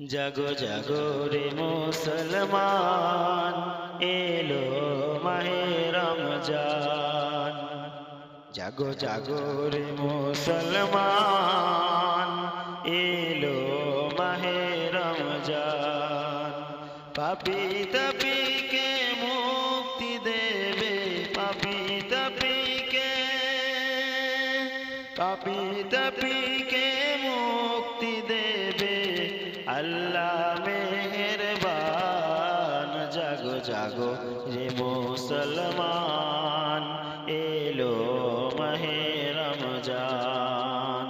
জাগো জাগো রে মুসলমান, এলো মাহে রমজান। জাগো জাগো রে মুসলমান, এলো মাহে রমজান। পাপি তাপিকে মুক্তি দেবে, পাপি তাপিকে পাপি তাপিকে আল্লাহ মেহেরবান। জাগো জাগো রে মুসলমান, এলো মাহে রমজান।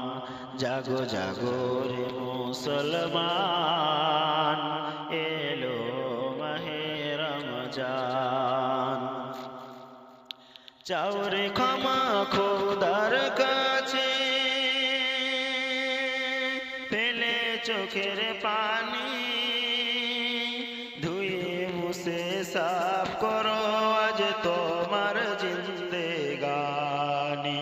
জাগো জাগো রে মুসলমান, এলো মাহে রমজান। চাওরে ক্ষমা খোদার কাছে চোখের পানি। ধুয়ে মুছে সাফ করো, আজ তোমার জিন্দেগানি।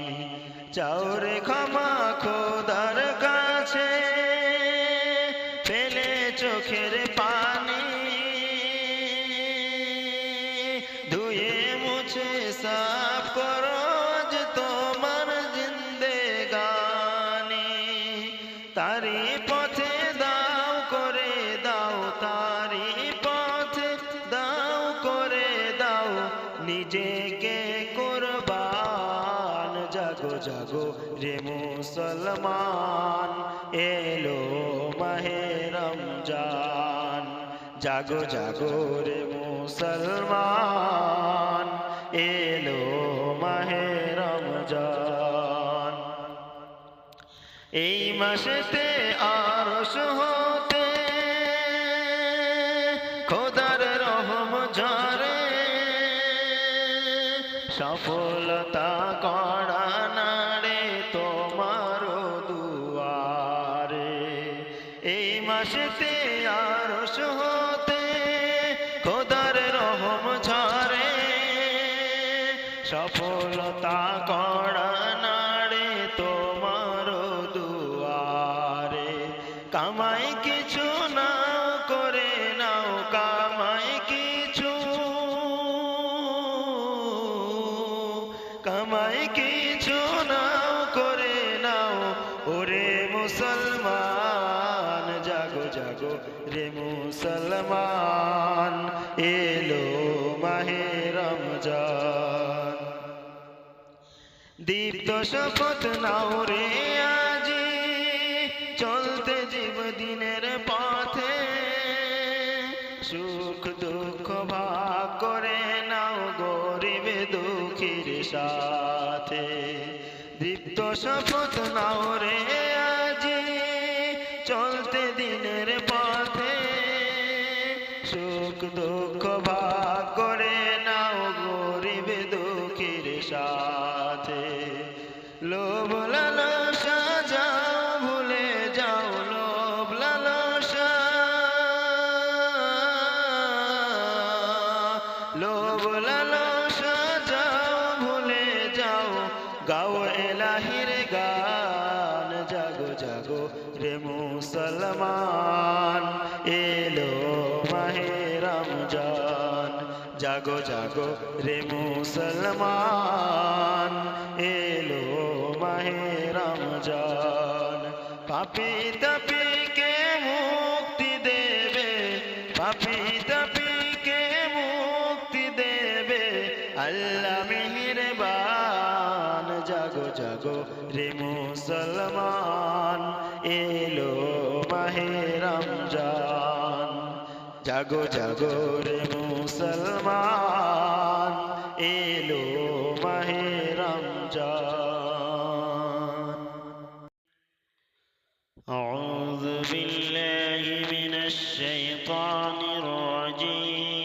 চাউরে ক্ষমা খোদার কাছে পেলে চোখের পানি। ধুয়ে মুছে সাফ করো, আজ তোমার নিজেকে কোরবান। জাগো জাগো রে মুসলমান, এলো মাহে রমজান। জাগো জাগো রে মুসলমান, এলো মাহে রমজান। এই মাসেতে আরশ হতে সফলতা করা নাড়ে তোমার দুয়ারে। এই মাসেতে আরশ হতে খোদার রহম ঝরে। সফলতা করা নাড়ে তোমার দুয়ারে। কামাই কামাই কিছু নাও, করে নাও। ওরে মুসলমান, জাগো জাগো রে মুসলমান, এলো মাহে রমজান। দীপ্ত শপথ নাও রে আজি, চলতে জীব দিনের পথে। সুখ, দুঃখ ভাগ করে নাও, গরিব দুঃখীর সাথে। দীপ্ত শপথ নাও রে আজি, চলতে দিনের পথে। সুখ দুঃখ ভাগ করে নাও গরিব দুঃখীর সাথে। লোভ লালসা যাও ভুলে যাও, লোভ লালসা। লোভ লালসা জাগো রে মুসলমান, এলো মাহে রমজান। জাগো জাগো রে মুসলমান, এলো মাহে রমজান। পাপি তাপিকে মুক্তি দেবে, পাপি তাপিকে মুক্তি দেবে। আল্লাহ মেহেরবান, জাগো জাগো রে মুসলমান। এলো মাহে রমজান জাগো জাগো রে মুসলমান এলো মাহে রমজান أعوذ بالله من الشيطان الرجيم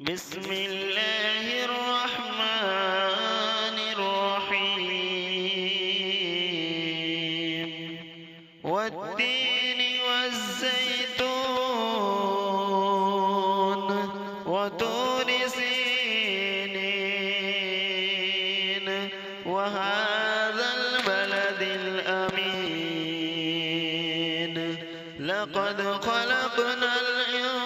بسم الله وطور سينين وهذا البلد الأمين. لقد خلقنا الإنسان